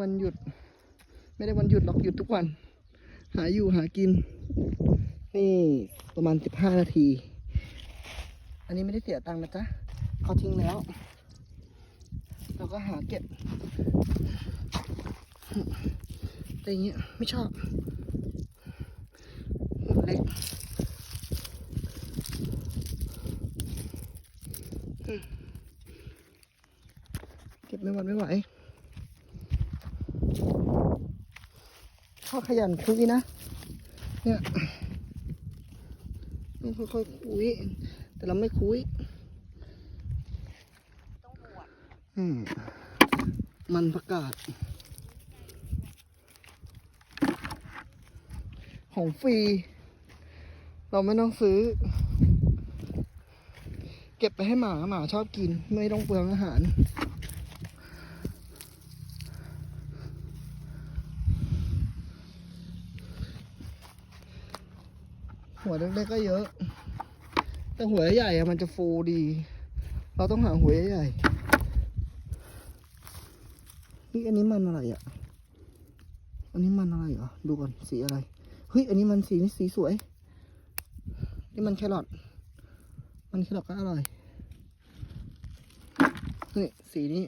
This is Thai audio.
วันหยุด ไม่ได้วันหยุดหรอกหยุดทุกวัน หาอยู่หากิน นี่ประมาณสิบห้านาที อันนี้ไม่ได้เสียตังค์นะจ๊ะเขาทิ้งแล้ว เราก็หาเก็บแต่อย่างเงี้ยไม่ชอบหัวเล็กเก็บไม่หวันไม่ไหว ข้อขยันคุยนะ เนี่ยต้องค่อยๆคุย แต่เราไม่คุยต้องบวชอืมมันประกาศ ของฟรี เราไม่ต้องซื้อ เก็บไปให้หมาหมาชอบกิน ไม่ต้องเปลืองอาหาร หัวเล็กๆก็เยอะ แต่หัวใหญ่อะมันจะฟูดี เราต้องหาหัวใหญ่นี่อันนี้มันอะไรอะ อันนี้มันอะไรเหรอ ดูก่อนสีอะไร เฮ้ย อันนี้มันสีนี่สีสวย นี่มันแครอท มันแครอทก็อร่อย นี่สีนี้